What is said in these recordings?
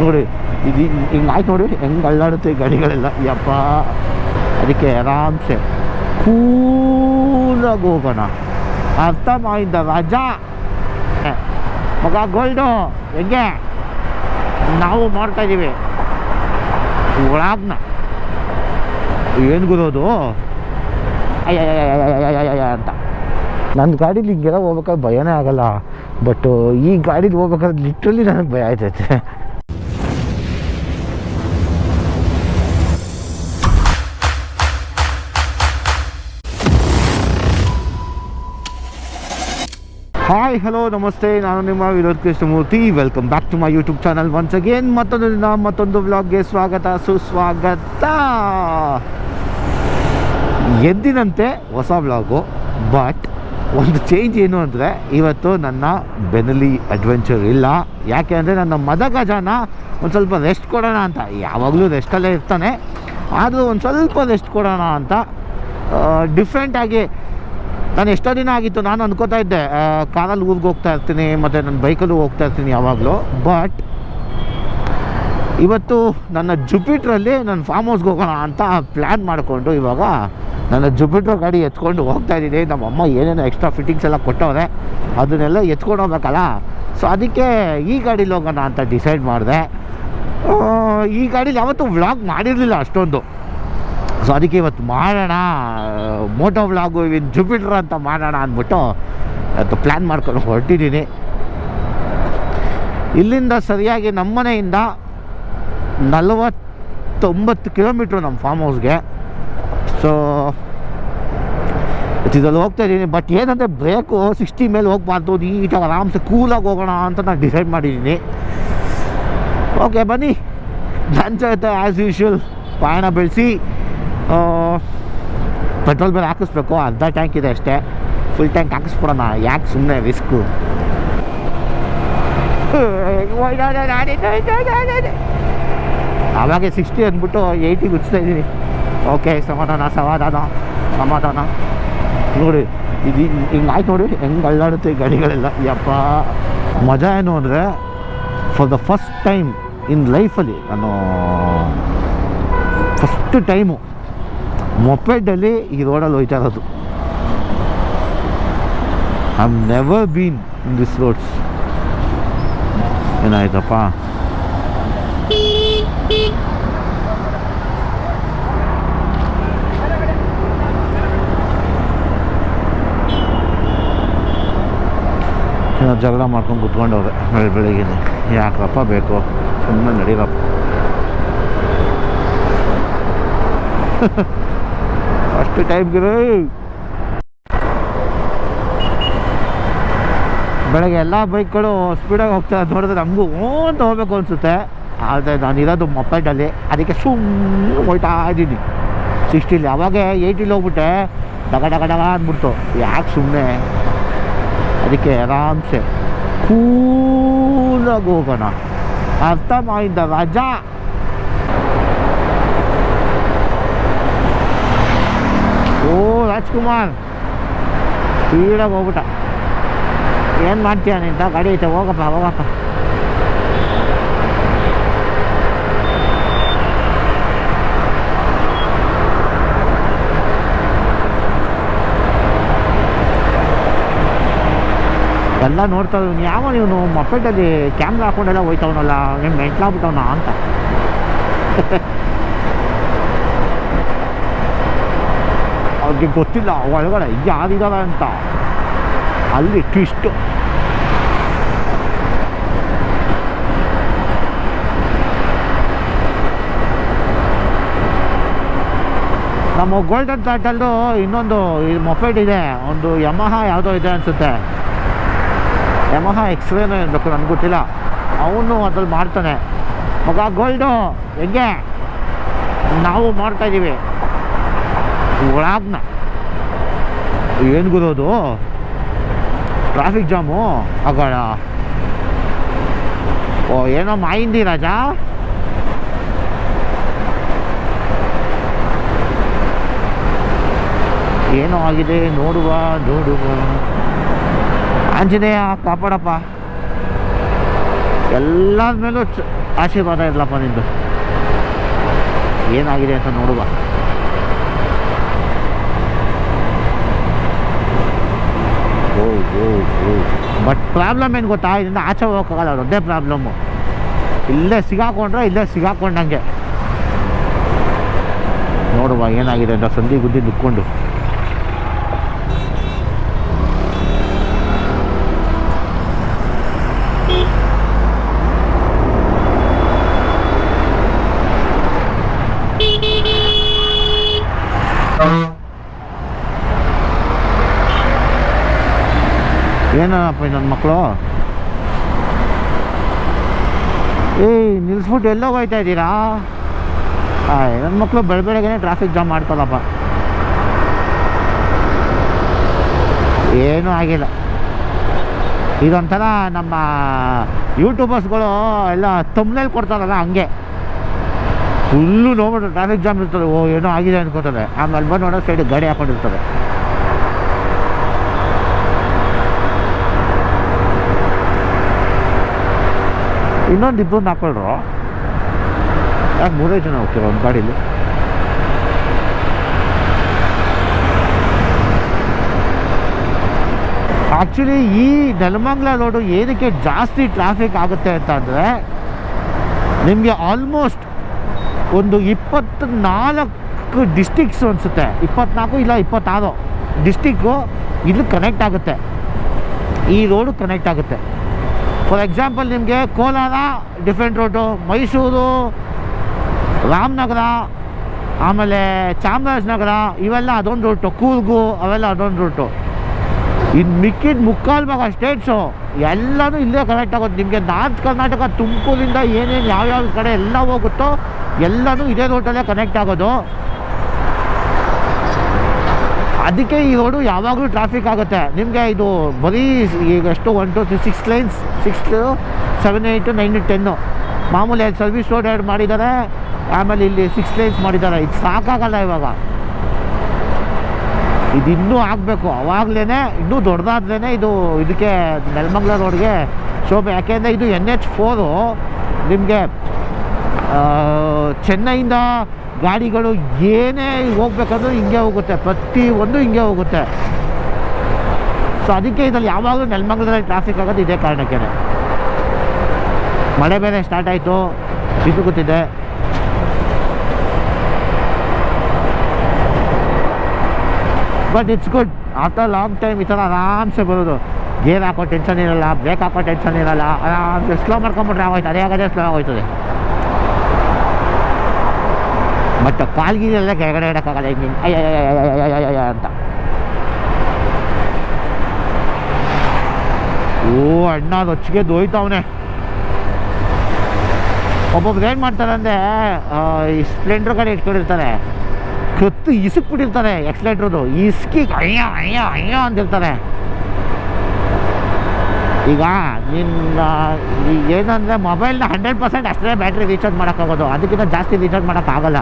ನೋಡಿ, ಇದು ಹಿಂಗೆ ಆಯ್ತು ನೋಡಿ, ಹೆಂಗೆ ಅಲ್ಲಾಡುತ್ತೆ ಗಾಡಿಗಳೆಲ್ಲ. ಯಪ್ಪ, ಅದಕ್ಕೆ ಆರಾಮ್ಸೆ. ಕೂಲಾಗಿ ಹೋಗೋಣ. ಅರ್ಥ ಮಾಡಿದ್ದ, ರಾಜಾ? ಮಗ ಗೋಲ್ಡು, ಹೆಂಗೆ? ನಾವು ಮಾಡ್ತಾ ಇದ್ದೀವಿ ಒಳಗ್ನ. ಏನು ಗುರೋದು ಅಯ್ಯ ಅಂತ. ನನ್ನ ಗಾಡೀಲಿ ಹಿಂಗೆಲ್ಲ ಹೋಗ್ಬೇಕಾದ್ರೆ ಭಯನೇ ಆಗಲ್ಲ. ಬಟ್ ಈ ಗಾಡೀಲಿ ಹೋಗ್ಬೇಕಾದ್ರೆ ಲಿಟ್ರಲ್ಲಿ ನನಗೆ ಭಯ ಆಯ್ತೈತೆ. ಹಾಯ್ ಹಲೋ ನಮಸ್ತೆ. ನಾನು ನಿಮ್ಮ Vinod Krishnamurthy. Welcome back to my YouTube channel once again ಮತ್ತೊಂದು ದಿನ, ಮತ್ತೊಂದು ವ್ಲಾಗ್ಗೆ ಸ್ವಾಗತ, ಸುಸ್ವಾಗತ. ಎದ್ದಿನಂತೆ ಹೊಸ ವ್ಲಾಗು ಬಟ್ ಒಂದು ಚೇಂಜ್ ಏನು ಅಂದರೆ, ಇವತ್ತು ನನ್ನ ಬೆನಲಿ ಅಡ್ವೆಂಚರ್ ಇಲ್ಲ. ಯಾಕೆ ಅಂದರೆ ನನ್ನ ಮದಗಜನ ಒಂದು ಸ್ವಲ್ಪ ರೆಸ್ಟ್ ಕೊಡೋಣ ಅಂತ. ಯಾವಾಗಲೂ ರೆಸ್ಟಲ್ಲೇ ಇರ್ತಾನೆ. ಆದರೂ ಒಂದು ಸ್ವಲ್ಪ ರೆಸ್ಟ್ ಕೊಡೋಣ ಅಂತ ಡಿಫ್ರೆಂಟಾಗಿ ನಾನು ಎಷ್ಟೋ ದಿನ ಆಗಿತ್ತು, ನಾನು ಅನ್ಕೋತಾ ಇದ್ದೆ ಕಾರಲ್ಲಿ ಊರಿಗೆ ಹೋಗ್ತಾ ಇರ್ತೀನಿ, ಮತ್ತು ನನ್ನ ಬೈಕಲ್ಲೂ ಹೋಗ್ತಾ ಇರ್ತೀನಿ ಯಾವಾಗಲೂ. ಬಟ್ ಇವತ್ತು ನನ್ನ ಜುಪಿಟ್ರಲ್ಲಿ ನನ್ನ ಫಾರ್ಮ್ ಹೌಸ್ಗೆ ಹೋಗೋಣ ಅಂತ ಪ್ಲ್ಯಾನ್ ಮಾಡಿಕೊಂಡು ಇವಾಗ ನನ್ನ ಜುಪಿಟ್ರ್ ಗಾಡಿ ಎತ್ಕೊಂಡು ಹೋಗ್ತಾ ಇದ್ದೀನಿ. ನಮ್ಮ ಅಮ್ಮ ಏನೇನೋ ಎಕ್ಸ್ಟ್ರಾ ಫಿಟ್ಟಿಂಗ್ಸ್ ಎಲ್ಲ ಕೊಟ್ಟವ್ರೆ, ಅದನ್ನೆಲ್ಲ ಎತ್ಕೊಂಡು ಹೋಗ್ಬೇಕಲ್ಲ? ಸೊ ಅದಕ್ಕೆ ಈ ಗಾಡೀಲಿ ಹೋಗೋಣ ಅಂತ ಡಿಸೈಡ್ ಮಾಡಿದೆ. ಈ ಗಾಡೀಲಿ ಯಾವತ್ತೂ ವ್ಲಾಗ್ ಮಾಡಿರಲಿಲ್ಲ ಅಷ್ಟೊಂದು. ಸೊ ಅದಕ್ಕೆ ಇವತ್ತು ಮಾಡೋಣ ಮೋಟೋ ವ್ಲಾಗು ಇನ್ ಜುಪಿಟ್ರ್ ಅಂತ ಮಾಡೋಣ ಅಂದ್ಬಿಟ್ಟು ಅದು ಪ್ಲ್ಯಾನ್ ಮಾಡ್ಕೊಂಡು ಹೊರಟಿದ್ದೀನಿ. ಇಲ್ಲಿಂದ ಸರಿಯಾಗಿ ನಮ್ಮ ಮನೆಯಿಂದ ನಲವತ್ತೊಂಬತ್ತು ಕಿಲೋಮೀಟ್ರ್ ನಮ್ಮ ಫಾರ್ಮ್ ಹೌಸ್ಗೆ ಸೊ ಇದರಲ್ಲಿ ಹೋಗ್ತಾ ಇದ್ದೀನಿ ಬಟ್ ಏನಂದರೆ ಬ್ರೇಕು ಸಿಕ್ಸ್ಟಿ ಮೇಲೆ ಹೋಗ್ಬಾರ್ದು, ನೀಟಾಗಿ ಆರಾಮ್ಸೆ ಕೂಲಾಗಿ ಹೋಗೋಣ ಅಂತ ನಾನು ಡಿಸೈಡ್ ಮಾಡಿದ್ದೀನಿ. ಓಕೆ ಬನ್ನಿ. ನನ್ನ ಜೊತೆ ಆ್ಯಸ್ ಯೂಶ್ವಲ್ ಪಯಣ ಬೆಳೆಸಿ. ಪೆಟ್ರೋಲ್ ಬೇರೆ ಹಾಕಿಸ್ಬೇಕು, ಅರ್ಧ ಟ್ಯಾಂಕ್ ಇದೆ ಅಷ್ಟೇ. ಫುಲ್ ಟ್ಯಾಂಕ್ ಹಾಕಿಸ್ಬಿಡೋಣ, ಯಾಕೆ ಸುಮ್ಮನೆ ರಿಸ್ಕು ಅವಾಗೆ ಸಿಕ್ಸ್ಟಿ ಅಂದ್ಬಿಟ್ಟು ಏಯ್ಟಿಗೆ ಉಚ್ತಾ ಇದ್ದೀನಿ. ಓಕೆ ಸಮಾಧಾನ ಸಮಾಧಾನ ಸಮಾಧಾನ. ನೋಡಿ, ಇದು ಹಿಂಗೆ ಆಯ್ತು ನೋಡಿ, ಹೆಂಗೆ ಅಳ್ಳಾಡುತ್ತೆ ಗಾಡಿಗಳೆಲ್ಲ. ಯಪ್ಪ. ಮಜಾ ಏನು ಅಂದರೆ for the first time in ಲೈಫಲ್ಲಿ ನಾನು ಫಸ್ಟ್ ಟೈಮು ಮೊಪೆಡಲ್ಲಿ ಈ ರೋಡಲ್ಲಿ ಹೋಯ್ತಾ ಇರೋದು. I am never been in this roads ಏನಾಯ್ತಪ್ಪ? ಏನೋ ಜಗಳ ಮಾಡ್ಕೊಂಡು ಕುತ್ಕೊಂಡವ್ರೆ ಬೆಳೆ ಬೆಳಿಗ್ಗೆ ಯಾಕಪ್ಪ ಬೇಕು? ಸುಮ್ಮನೆ ನಡೀರಪ್ಪ. ಫಸ್ಟ್ ಟೈಮ್ಗೆ ಬೆಳಗ್ಗೆ ಎಲ್ಲ ಬೈಕ್ಗಳು ಸ್ಪೀಡಾಗಿ ಹೋಗ್ತಾ ನೋಡಿದ್ರೆ ನಮಗೂ ಅಂತ ಹೋಗ್ಬೇಕು ಅನಿಸುತ್ತೆ. ಆದರೆ ನಾನು ಇರೋದು ಮೊಪೈಟಲ್ಲಿ ಅದಕ್ಕೆ ಸುಮ್ಮನೆ ಹೋಗ್ತಾ ಇದ್ದೀನಿ. ಸಿಕ್ಸ್ಟಿಲಿ. ಅವಾಗ ಏಯ್ಟಿಲಿ ಹೋಗ್ಬಿಟ್ಟೆ. ಡಗ ಡಗ ಡಗ ಅಂದ್ಬಿಡ್ತು. ಯಾಕೆ ಸುಮ್ಮನೆ ಅದಕ್ಕೆ ಆರಾಮ್ಸೆ. ಕೂಲಾಗಿ ಹೋಗೋಣ. ಅರ್ಥ ಮಾಡಿದ್ದ ರಾಜಾ ಓ ರಾಜ್ಕುಮಾರ್. ಸ್ಪೀಡಾಗಿ ಹೋಗ್ಬಿಟ್ಟ. ಏನು ಮಾಡ್ತೀಯ ನಿಂತ ಗಾಡಿ ಐತೆ, ಹೋಗಪ್ಪ ಹೋಗಪ್ಪ. ಎಲ್ಲ ನೋಡ್ತಾ ಇದ್ದೀನಿ ಯಾವ ಇವನು? ಮೊಪೆಟಲ್ಲಿ ಕ್ಯಾಮ್ರಾ ಹಾಕೊಂಡೆಲ್ಲ ಹೋಯ್ತವನಲ್ಲ, ಏನು ಮೆಂಟ್ಲಾಗ್ಬಿಟ್ಟವನ ಅಂತ. ಅವ್ರಿಗೆ ಗೊತ್ತಿಲ್ಲ ಒಳಗಡೆ ಯಾರಿದಾರ ಅಂತ ಅಲ್ಲಿ ಟ್ವಿಸ್ಟ್ ನಮ್ಮ ಗೋಲ್ಡನ್ ಥಾಟಲ್ಲೂ ಇನ್ನೊಂದು ಮೊಪೆಡ್ ಇದೆ ಒಂದು ಯಮಹ ಯಾವುದೋ ಇದೆ ಅನಿಸುತ್ತೆ ಯಮಹ ಎಕ್ಸ್ರೇನೋ ಇರಬೇಕು ನನಗೆ ಗೊತ್ತಿಲ್ಲ ಅವನು ಅದ್ರಲ್ಲಿ ಮಾಡ್ತಾನೆ ಮಗ ಗೋಲ್ಡು ಹೆಂಗೆ ನಾವು ಮಾಡ್ತಾ ಒಳಗ್ನ ಏನು ಗುರೋದು? ಟ್ರಾಫಿಕ್ ಜಾಮು ಆಗೋಣ ಓ, ಏನೋ ಮಾಯಿಂದಿ ರಾಜಾ? ಏನೋ ಆಗಿದೆ, ನೋಡುವ ನೋಡುವ. ಆಂಜನೇಯ, ಕಾಪಾಡಪ್ಪ. ಎಲ್ಲರ ಮೇಲೂ ಆಶೀರ್ವಾದ ಇರಲಪ್ಪ ನಿಂದು. ಏನಾಗಿದೆ ಅಂತ ನೋಡುವ. ಓ ಓ ಬಟ್ ಪ್ರಾಬ್ಲಮ್ ಏನು ಗೊತ್ತಾ? ಇದರಿಂದ ಆಚೆ ಹೋಗೋಕ್ಕಾಗಲ್ಲ ದೊಡ್ಡ ಪ್ರಾಬ್ಲಮ್ಮು ಇಲ್ಲೇ ಸಿಗಾಕೊಂಡ್ರೆ ಇಲ್ಲೇ ಸಿಗಾಕೊಂಡಂಗೆ. ನೋಡುವ ಏನಾಗಿದೆ ಅಂತ ಸಂಧಿ ಗುದ್ದಿ ನುಕ್ಕೊಂಡು ಏನಪ್ಪ ನನ್ನ ಮಕ್ಕಳು ಏಯ್ ನಿಲ್ಲಿಸ್ಬಿಟ್ಟು ಎಲ್ಲೋ ಹೋಗ್ತಾ ಇದ್ದೀರಾ ಆಯ್ ನನ್ನ ಮಕ್ಕಳು ಬೆಳ ಬೆಳಗ್ಗೆನೆ ಟ್ರಾಫಿಕ್ ಜಾಮ್ ಮಾಡ್ತಾರಪ್ಪ ಏನೂ ಆಗಿಲ್ಲ ಇದೊಂಥರ ನಮ್ಮ ಯೂಟ್ಯೂಬರ್ಸ್ಗಳು ಎಲ್ಲ ತಮ್ಮನೇಲಿ ಕೊಡ್ತಾರಲ್ಲ ಹಂಗೆ ಫುಲ್ಲು ನೋಡ್ಬಿಟ್ಟು ಟ್ರಾಫಿಕ್ ಜಾಮ್ ಇರ್ತದೆ ಓ ಏನೋ ಆಗಿದೆ ಅನ್ಕೋತಾರೆ ಆಮೇಲೆ ಬಂದು ನೋಡೋ ಸೈಡ್ ಗಾಡಿ ಹಾಕೊಂಡಿರ್ತಾರೆ ಇನ್ನೊಂದು ಇಬ್ಬರು ಹಾಕೊಳ್ರು ಯಾಕೆ ಮೂರೇ ಜನ ಹೋಗ್ತೀರ ಒಂದು ಗಾಡೀಲಿ? ಆ್ಯಕ್ಚುಲಿ ಈ ನೆಲಮಂಗ್ಲ ರೋಡು ಏನಕ್ಕೆ ಜಾಸ್ತಿ ಟ್ರಾಫಿಕ್ ಆಗುತ್ತೆ ಅಂತ ಅಂದರೆ, ನಿಮಗೆ ಆಲ್ಮೋಸ್ಟ್ ಒಂದು ಇಪ್ಪತ್ನಾಲ್ಕು ಡಿಸ್ಟಿಕ್ಸ್ ಅನಿಸುತ್ತೆ. ಇಪ್ಪತ್ನಾಲ್ಕು ಇಲ್ಲ, ಇಪ್ಪತ್ತಾರು ಡಿಸ್ಟಿಕ್ಕು ಇದು ಕನೆಕ್ಟ್ ಆಗುತ್ತೆ. ಈ ರೋಡು ಕನೆಕ್ಟ್ ಆಗುತ್ತೆ. ಫಾರ್ ಎಕ್ಸಾಂಪಲ್ ನಿಮಗೆ ಕೋಲಾರ ಡಿಫ್ರೆಂಟ್ ರೂಟು ಮೈಸೂರು, ರಾಮನಗರ, ಆಮೇಲೆ ಚಾಮರಾಜನಗರ, ಇವೆಲ್ಲ ಅದೊಂದು ರೂಟು ಕೂರ್ಗು, ಅವೆಲ್ಲ ಅದೊಂದು ರೂಟು ಇನ್ನು ಮಿಕ್ಕಿದ ಮುಕ್ಕಾಲು ಭಾಗ ಸ್ಟೇಟ್ಸು ಎಲ್ಲನೂ ಇಲ್ಲೇ ಕನೆಕ್ಟ್ ಆಗೋದು. ನಿಮಗೆ ನಾರ್ತ್ ಕರ್ನಾಟಕ, ತುಮಕೂರಿಂದ ಏನೇನು ಯಾವ್ಯಾವ ಕಡೆ ಎಲ್ಲ ಹೋಗುತ್ತೋ ಎಲ್ಲನೂ ಇದೇ ರೋಟಲ್ಲೇ ಕನೆಕ್ಟ್ ಆಗೋದು. ಅದಕ್ಕೆ ಈ ರೋಡು ಯಾವಾಗಲೂ ಟ್ರಾಫಿಕ್ ಆಗುತ್ತೆ. ನಿಮಗೆ ಇದು ಬರೀ ಈಗ ಎಷ್ಟು one two three six lines six seven eight nine ten ಮಾಮೂಲಿ ಸರ್ವಿಸ್ ರೋಡ್ ಎರಡು ಮಾಡಿದ್ದಾರೆ, ಆಮೇಲೆ ಇಲ್ಲಿ ಸಿಕ್ಸ್ ಲೈನ್ಸ್ ಮಾಡಿದ್ದಾರೆ. ಇದು ಸಾಕಾಗಲ್ಲ ಇವಾಗ. ಇದು ಇನ್ನೂ ಆಗಬೇಕು. ಅವಾಗಲೇ ಇನ್ನೂ ದೊಡ್ಡದಾದ್ರೇ ಇದು ಇದಕ್ಕೆ ನೆಲಮಂಗ್ಲ ರೋಡ್ಗೆ ಶೋಭೆ. ಯಾಕೆಂದರೆ ಇದು ಎನ್ ಎಚ್ ಫೋರು ನಿಮಗೆ ಚೆನ್ನೈಯಿಂದ ಗಾಡಿಗಳು ಏನೇ ಹೋಗ್ಬೇಕಂದ್ರೂ ಹಿಂಗೆ ಹೋಗುತ್ತೆ. ಪ್ರತಿ ಒಂದು ಹಿಂಗೆ ಹೋಗುತ್ತೆ. ಸೊ ಅದಕ್ಕೆ ಇದ್ರಲ್ಲಿ ಯಾವಾಗಲೂ ನೆಲಮಂಗಲದಲ್ಲಿ ಟ್ರಾಫಿಕ್ ಆಗೋದು ಇದೇ ಕಾರಣಕ್ಕೆ ಮಳೆ ಬೇರೆ ಸ್ಟಾರ್ಟ್ ಆಯಿತು ಗೊತ್ತಿದೆ but it's good after long time ಈ ಥರ ಆರಾಮ್ಸೆ ಬರೋದು. ಗೇರ್ ಹಾಕೋ ಟೆನ್ಷನ್ ಇರಲ್ಲ ಬ್ರೇಕ್ ಹಾಕೋ ಟೆನ್ಷನ್ ಇರಲ್ಲ, ಆರಾಮ್ಸೆ ಸ್ಲೋ ಮಾಡ್ಕೊಂಬಿಟ್ರೆ ಆಗೋಯ್ತು. ಅದೇ ಆಗೋದೇ ಸ್ಲೋ ಆಗೋಯ್ತದೆ. ಬಟ್ ಕಾಲ್ಗಿಲೆಲ್ಲ ಕೆಳಗಡೆ ಇಡೋಕ್ಕಾಗಲ್ಲ. ಹಿಂಗೆ ಅಯ್ಯ ಅಂತ ಓ ಅಣ್ಣ ರೊಚ್ಚಿಗೆ ದೋಯ್ತವನೆ ಒಬ್ಬೊಬ್ರು ಏನು ಮಾಡ್ತಾರೆ ಅಂದರೆ ಈ ಸ್ಪ್ಲೆಂಡ್ರ್ ಗಾಡಿ ಇಟ್ಕೊಂಡಿರ್ತಾರೆ ಕತ್ತು ಇಸುಕ್ಬಿಟ್ಟಿರ್ತಾರೆ ಎಕ್ಸ್ಲೇಟ್ರದು ಇಸ್ಕಿ ಅಯ್ಯ ಅಯ್ಯ ಅಯ್ಯ ಅಂತಿರ್ತಾರೆ ಈಗ ನಿನ್ನ ಏನಂದರೆ ಮೊಬೈಲ್ನ ಹಂಡ್ರೆಡ್ ಪರ್ಸೆಂಟ್ ಅಷ್ಟೇ ಬ್ಯಾಟ್ರಿ ರೀಚಾರ್ಜ್ ಮಾಡೋಕ್ಕಾಗೋದು ಅದಕ್ಕಿಂತ ಜಾಸ್ತಿ ರೀಚಾರ್ಜ್ ಮಾಡೋಕ್ಕಾಗಲ್ಲ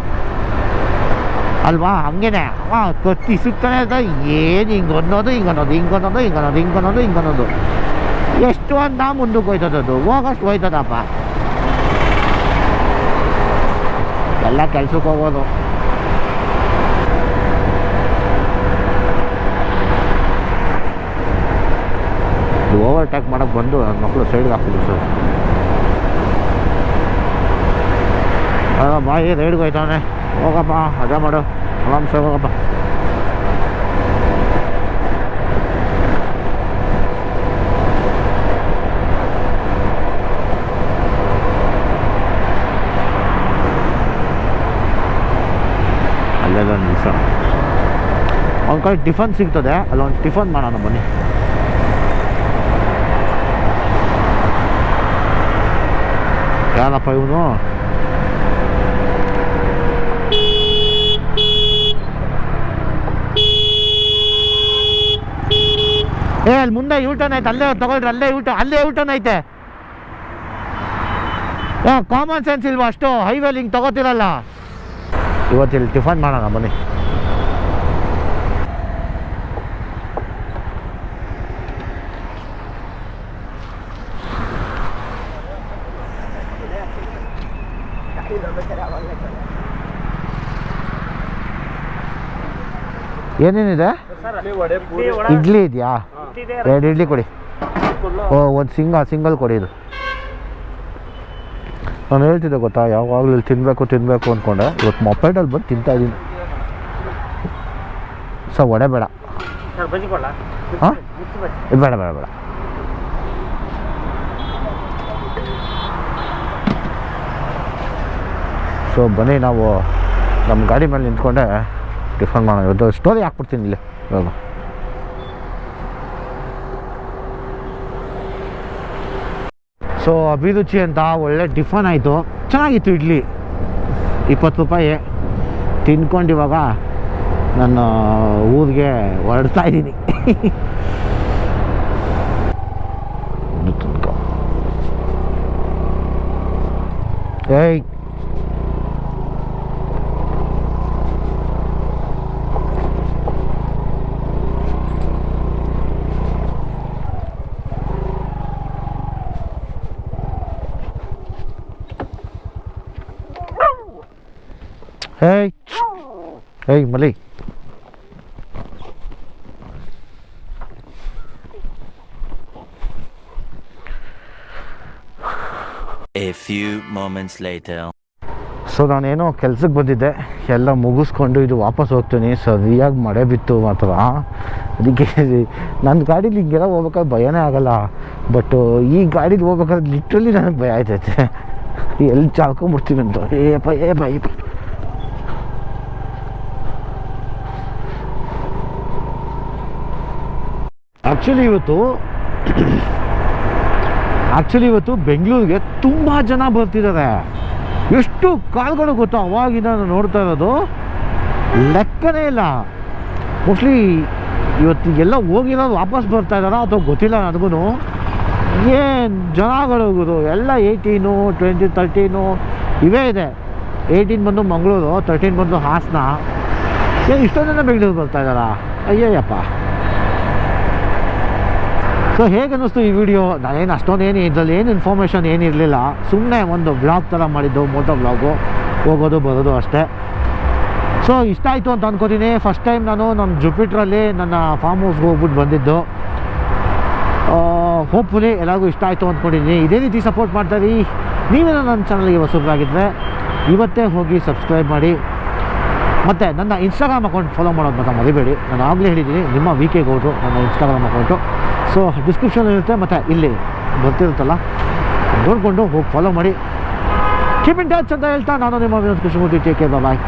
ಅಲ್ವಾ? ಹಂಗೇನೆ. ಹಾಂ ಕತ್ತಿ ಸುತ್ತಾನೆ ಅದ ಏನು ಹಿಂಗೆ ಅನ್ನೋದು ಹಿಂಗೆ ಅನ್ನೋದು ಹಿಂಗೆ ಅನ್ನೋದು ಹಿಂಗೆ ಅನ್ನೋದು ಹಿಂಗೆ ಅನ್ನೋದು ಹಿಂಗೆ ಅನ್ನೋದು. ಎಷ್ಟು ಅಂತ ಮುಂದಕ್ಕೆ ಹೋಯ್ತದದು? ಹೋಗಷ್ಟು ಹೋಯ್ತದಪ್ಪ. ಎಲ್ಲ ಕೆಲ್ಸಕ್ಕೆ ಹೋಗೋದು. ಓವರ್ಟೇಕ್ ಮಾಡಕ್ಕೆ ಬಂದು ನನ್ನ ಮಕ್ಕಳು ಸೈಡ್ಗೆ ಹಾಕಿದ್ರು ಸರ್. ಬಾಯಿ ರೈಡ್ಗೆ ಹೋಯ್ತವನೆ. ಹೋಗಪ್ಪ ಅದ ಮಾಡು. ಆರಾಮ್ಸೆ ಹೋಗಪ್ಪ. ಅಲ್ಲೆಲ್ಲ ನಿಮಿಷ. ಅವ್ನ ಕಡೆ ಟಿಫನ್ ಸಿಗ್ತದೆ, ಅಲ್ಲೊಂದು ಟಿಫನ್ ಮಾಡೋಣ ಬನ್ನಿ. ಯಾರಪ್ಪ ಇವನು? ಏ ಅಲ್ಲಿ ಮುಂದೆ ಯೂಟರ್ನ್ ಐತೆ ಅಲ್ಲೇ ತಗೊಳ್ರಿ ಅಲ್ಲೇ ಯೂಟರ್ನ್ ಅಲ್ಲೇ ಯೂಟರ್ನ್ ಐತೆ. ಏ ಕಾಮನ್ ಸೆನ್ಸ್ ಇಲ್ವಾ ಅಷ್ಟು? ಹೈವೇಲಿ ಹಿಂಗೆ ತಗೋತಿರಲ್ಲ? ಇವತ್ತು ಇಲ್ಲಿ ಟಿಫನ್ ಮಾಡೋಣ ಬನ್ನಿ. ಏನೇನಿದೆ? ಇಡ್ಲಿ ಇದೆಯಾ? ಎರಡು ಇಡ್ಲಿ ಕೊಡಿ. ಓ ಒಂದು ಸಿಂಗ ಸಿಂಗಲ್ ಕೊಡಿ ಇದು. ನಾನು ಹೇಳ್ತಿದ್ದೆ ಗೊತ್ತಾ ಯಾವಾಗಲೂ ಇಲ್ಲಿ ತಿನ್ನಬೇಕು ತಿನ್ನಬೇಕು ಅಂದ್ಕೊಂಡೆ ಇವತ್ತು ಮೊಪೈಡಲ್ಲಿ ಬಂದು ತಿಂತಾ ಇದ್ದೀನಿ ಸರ್ ವಡೆ ಬೇಡ. ಹಾಂ? ಬೇಡ ಬೇಡ ಬೇಡ. ಸೊ ಬನ್ನಿ ನಾವು ನಮ್ಮ ಗಾಡಿ ಮೇಲೆ ನಿಂತ್ಕೊಂಡೆ ಟಿಫನ್ ಮಾಡೋಣ. ಇವತ್ತು ಸ್ಟೋರಿ ಹಾಕ್ಬಿಡ್ತೀನಿ ಇಲ್ಲಿ. ಇವಾಗ. ಸೊ ಅಭಿರುಚಿ ಅಂತ ಒಳ್ಳೆ ಟಿಫನ್ ಆಯಿತು. ಚೆನ್ನಾಗಿತ್ತು ಇಡ್ಲಿ. ಇಪ್ಪತ್ತು ರೂಪಾಯಿ. ತಿನ್ಕೊಂಡು ಇವಾಗ ನನ್ನ ಊರಿಗೆ ಹೊರಡ್ತಾ ಇದ್ದೀನಿ. ಏಯ್ hey Hey, Mali. A few moments later. So ನಾನೇನೋ ಕೆಲ್ಸಕ್ಕೆ ಬಂದಿದ್ದೆ. ಎಲ್ಲ ಮುಗಿಸ್ಕೊಂಡು ಇದು ವಾಪಸ್ ಹೋಗ್ತೀನಿ. ಸರಿಯಾಗಿ ಮಳೆ ಬಿತ್ತು ಮಾತ್ರ. ಅದಕ್ಕೆ ನನ್ನ ಗಾಡೀಲಿ ಹಿಂಗೆಲ್ಲ ಹೋಗ್ಬೇಕಾದ್ರೆ ಭಯನೇ ಆಗಲ್ಲ. ಬಟ್ ಈ ಗಾಡೀಲಿ ಹೋಗ್ಬೇಕಾದ್ರೆ ಲಿಟ್ರಲಿ ನನಗೆ ಭಯ ಆಯ್ತೈತೆ. ಎಲ್ಲಿ ಚಾಲ್ಕೊಂಬಿಡ್ತೀವಿ ಅಂತ ಏ ಏ ಏಪ್ಪ ಆ್ಯಕ್ಚುಲಿ ಇವತ್ತು ಆ್ಯಕ್ಚುಲಿ ಇವತ್ತು ಬೆಂಗಳೂರಿಗೆ ತುಂಬ ಜನ ಬರ್ತಿದ್ದಾರೆ. ಎಷ್ಟು ಕಾಲ್ಗಳು ಗೊತ್ತು? ಅವಾಗಿಂದ ನಾನು ನೋಡ್ತಾ ಇರೋದು, ಲೆಕ್ಕನೇ ಇಲ್ಲ. ಮೋಸ್ಟ್ಲಿ ಇವತ್ತು ಎಲ್ಲ ಹೋಗಿರೋದು ವಾಪಸ್ ಬರ್ತಾ ಇದ್ದಾರಾ ಅಥವಾ ಗೊತ್ತಿಲ್ಲ ನನಗೂ ಏನು ಜನಗಳು ಗುರು ಎಲ್ಲ ಏಯ್ಟೀನು ಟ್ವೆಂಟಿ ತರ್ಟೀನು ಇವೇ ಇದೆ. ಏಯ್ಟೀನ್ ಬಂದು ಮಂಗಳೂರು ತರ್ಟೀನ್ ಬಂದು ಹಾಸನ. ಏನು ಇಷ್ಟೊಂದು ಜನ ಬೆಂಗಳೂರು ಬರ್ತಾ ಇದ್ದಾರಾ? ಅಯ್ಯಯ್ಯಪ್ಪ. ಸೊ ಹೇಗೆ ಅನ್ನಿಸ್ತು ಈ ವಿಡಿಯೋ ನಾನೇನು ಅಷ್ಟೊಂದೇನು ಇದರಲ್ಲಿ ಏನು ಇನ್ಫಾರ್ಮೇಷನ್ ಏನಿರಲಿಲ್ಲ ಸುಮ್ಮನೆ ಒಂದು ಬ್ಲಾಗ್ ಥರ ಮಾಡಿದ್ದು ಮೋಟೋ ಬ್ಲಾಗು ಹೋಗೋದು, ಬರೋದು ಅಷ್ಟೇ. ಸೊ ಇಷ್ಟ ಆಯಿತು ಅಂತ ಅನ್ಕೋತೀನಿ. ಫಸ್ಟ್ ಟೈಮ್ ನಾನು ನನ್ನ ಜುಪಿಟ್ರಲ್ಲಿ ನನ್ನ ಫಾರ್ಮ್ ಹೌಸ್ಗೆ ಹೋಗ್ಬಿಟ್ಟು ಬಂದಿದ್ದು. ಹೋಪ್ಫುಲಿ ಎಲ್ಲರಿಗೂ ಇಷ್ಟ ಆಯಿತು ಅಂದ್ಕೊಂಡಿದ್ದೀನಿ ಇದೇ ರೀತಿ ಸಪೋರ್ಟ್ ಮಾಡ್ತಾಯಿರಿ ನೀವೇನೋ ನನ್ನ ಚಾನಲ್ಗೆ ಹೊಸಬ್ರಾಗಿದ್ದರೆ ಇವತ್ತೇ ಹೋಗಿ ಸಬ್ಸ್ಕ್ರೈಬ್ ಮಾಡಿ. ಮತ್ತು ನನ್ನ ಇನ್ಸ್ಟಾಗ್ರಾಮ್ ಅಕೌಂಟ್ ಫಾಲೋ ಮಾಡೋದು ಮಾತ್ರ ಮರಿಬೇಡಿ. ನಾನು ಆಗಲೇ ಹೇಳಿದ್ದೀನಿ ನಿಮ್ಮ ವಿ ಕೆ ನನ್ನ ಇನ್ಸ್ಟಾಗ್ರಾಮ್ ಅಕೌಂಟು ಸೊ ಡಿಸ್ಕ್ರಿಪ್ಷನ್ ಇರುತ್ತೆ, ಮತ್ತು ಇಲ್ಲಿ ಬರ್ತಿರುತ್ತಲ್ಲ. ನೋಡಿಕೊಂಡು ಹೋಗಿ ಫಾಲೋ ಮಾಡಿ. ಕೀಪ್ ಇನ್ ಟಚ್ ಅಂತ ಹೇಳ್ತಾ ನಾನು ನಿಮ್ಮ Vinod Krishnamurthy take care bye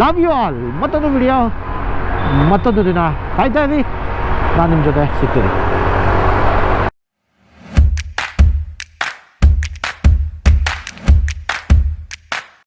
love you all ಮತ್ತೊಂದು ವಿಡಿಯೋ ಮತ್ತೊಂದು ದಿನ. ಕಾಯ್ತಾ ಇರಿ ನಾನು ನಿಮ್ಮ ಜೊತೆ ಸಿಗ್ತೀನಿ.